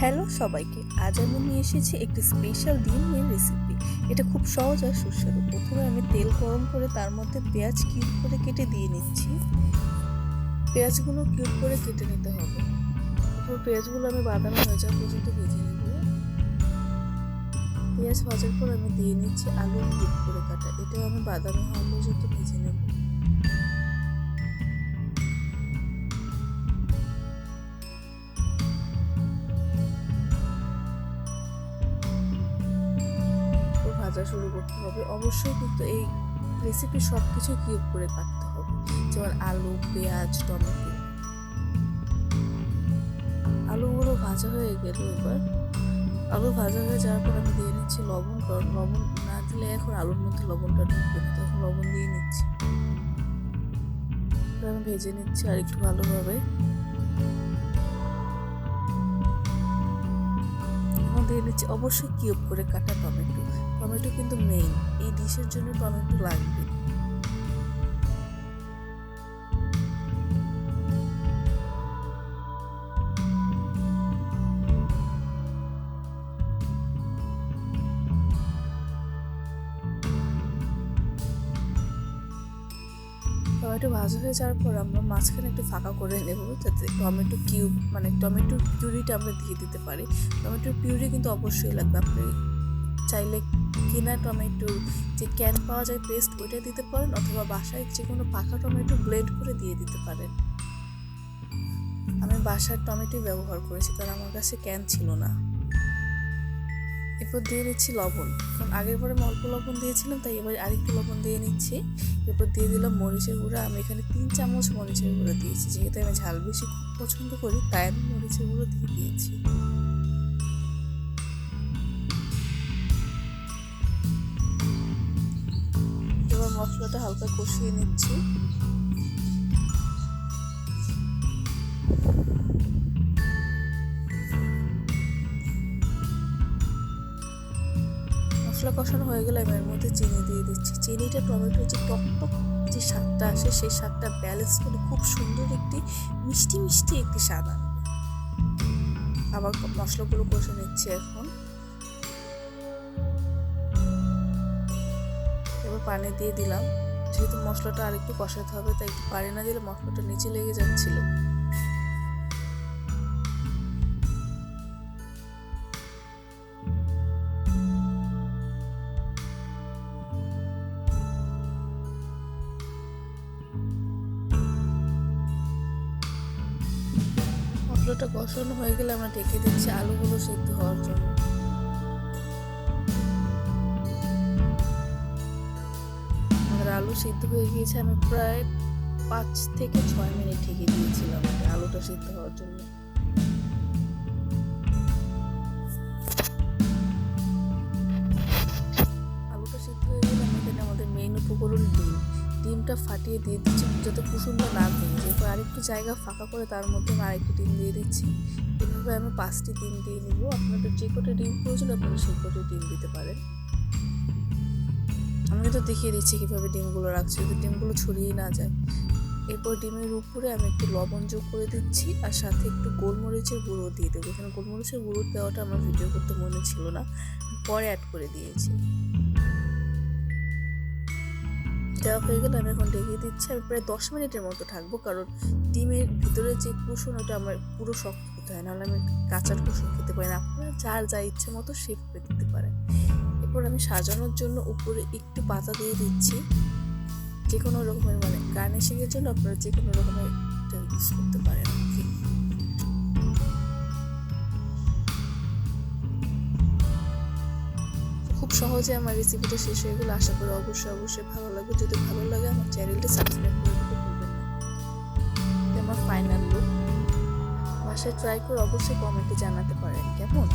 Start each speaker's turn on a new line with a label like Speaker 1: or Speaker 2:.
Speaker 1: Hello সবাইকে, আজ আমি নিয়ে এসেছি একটি স্পেশাল ডিমের রেসিপি এটা খুব সহজ আর সুস্বাদু। প্রথমে আমি তেল গরম করে তার মধ্যে পেঁয়াজ কিউব করে কেটে দিয়ে নিচ্ছি। পেঁয়াজগুলো কিউব করে কেটে নিতে হবে। তারপর পেঁয়াজগুলো আমি বাদামি যাওয়া পর্যন্ত ভেজে নেব। পেঁয়াজ ভাজার পর আমি দিয়ে নিচ্ছি আলু কিউব করে কাটা। এটাও আমি বাদামি হওয়া পর্যন্ত ভেজে নেব। ভাজা শুরু করতে হবে। অবশ্যই কিন্তু এই রেসিপি সব কিছু কিউব করে কাটতে হবে। যেমন আলু, পেঁয়াজ, টমেটো। আলুগুলো ভাজা হয়ে গেল এবার। আলু ভাজা হয়ে যাওয়ার পর আমি দিয়ে নিচ্ছি লবণ। কারণ লবণ না দিলে এখন আলুর মধ্যে লবণটা ঢুকবে না তখন লবণ দিয়ে নিচ্ছি। আমি ভেজে নিচ্ছি আর একটু ভালোভাবে। এখন এনেছি অবশ্যই কিউব করে কাটা টমেটো। টমেটো কিন্তু মেইন এই ডিশের জন্য টমেটো লাগবে। টমেটো ভাজা হয়ে যাওয়ার পর আমরা মাঝখানে একটু ফাঁকা করে নেব, যাতে টমেটো কিউব মানে টমেটো পিউরিটা আমরা দিয়ে দিতে পারি। টমেটোর পিউরি কিন্তু অবশ্যই লাগবে। আপনি চাইলে কিনা টমেটোর যে ক্যান পাওয়া যায় পেস্ট, ওইটা দিতে পারেন, অথবা বাসায় যে কোনো পাকা টমেটো ব্লেড করে দিয়ে দিতে পারেন। আমি বাসার টমেটোই ব্যবহার করেছি, কারণ আমার কাছে ক্যান ছিল না। এরপর দিয়ে নিচ্ছি লবণ। কারণ আগের পরে আমি অল্প লবণ দিয়েছিলাম, তাই এবার আরেকটু লবণ দিয়ে নিচ্ছি। এরপর দিয়ে দিলাম মরিচের গুঁড়া। আমি এখানে তিন চামচ মরিচের গুঁড়ো দিয়েছি। যেহেতু আমি ঝাল বেশি খুব পছন্দ করি, তাই আমি মরিচের গুঁড়ো দিয়ে দিয়েছি। এবার মশলাটা হালকা কষিয়ে নিচ্ছি। মশলা কষানো হয়ে গেলে আমি এর মধ্যে চিনি দিয়ে দিচ্ছি। চিনিটা টমেটোর যে টক যে স্বাদটা আসে, সেই স্বাদটা ব্যালেন্স করে খুব সুন্দর একটি মিষ্টি মিষ্টি একটি স্বাদ আনবে। আবার মশলাগুলো কষে নিচ্ছি এখন। এবার পানি দিয়ে দিলাম। যেহেতু মশলাটা আরেকটু কষাতে হবে, তাই একটু পানি না দিলে মশলাটা নিচে লেগে যাচ্ছিল। মশলাটা কষানো হয়ে গেলে আমরা ঢেকে দিচ্ছি আলুগুলো সিদ্ধ হওয়ার জন্য। আমাদের আলু সিদ্ধ হয়ে গিয়েছে, আমি প্রায় পাঁচ থেকে ছয় মিনিট ঢেকে দিয়েছিলাম আলুটা সিদ্ধ হওয়ার জন্য। ডিমটা ফাটিয়ে দিয়ে দিচ্ছি যাতে কুসুমটা না ভেঙে এরপর আরেকটু জায়গা ফাঁকা করে তার মধ্যে আমি আরেকটি ডিম দিয়ে দিচ্ছি। এভাবে আমি পাঁচটি ডিম দিয়ে নিব। আপনাদের যে কটা ডিম প্রয়োজন আপনারা সেই কটি ডিম দিতে পারেন। আমি তো দেখিয়ে দিচ্ছি কীভাবে ডিমগুলো রাখছি যাতে ডিমগুলো ছড়িয়ে না যায়। এরপর ডিমের উপরে আমি একটু লবণ যোগ করে দিচ্ছি আর সাথে একটু গোলমরিচের গুঁড়ো দিয়ে দেবো। এখানে গোলমরিচের গুঁড়ো দেওয়াটা আমার ভিডিও করতে মনে ছিল না। পরে অ্যাড করে দিয়েছি। দেওয়া হয়ে গেলে আমি এখন ডেকে দিচ্ছি। আমি প্রায় দশ মিনিটের মতো থাকব, কারণ ডিমের ভিতরে যে কুসুন ওটা আমার পুরো শক্ত হতে হয়, নাহলে আমি কাঁচার কুসুন খেতে পারি না। আপনারা যার যা ইচ্ছে মতো সেভাবে দিতে পারেন এরপর আমি সাজানোর জন্য উপরে একটু পাতা দিয়ে দিচ্ছি। যে কোনো রকমের মানে গার্নিশিংয়ের জন্য আপনারা যে কোনো রকমের ইউজ করতে সহজে আমার রেসিপিটা শেষ হয়ে গেলো। আশা করি অবশ্যই অবশ্যই ভালো লাগবে। যদি ভালো লাগে আমার চ্যানেলটা সাবস্ক্রাইব করে দিতে ভুলবেন না। আমার ফাইনাল লুক বাসায় ট্রাই করে অবশ্যই কমেন্টে জানাতে পারেন। কেমন?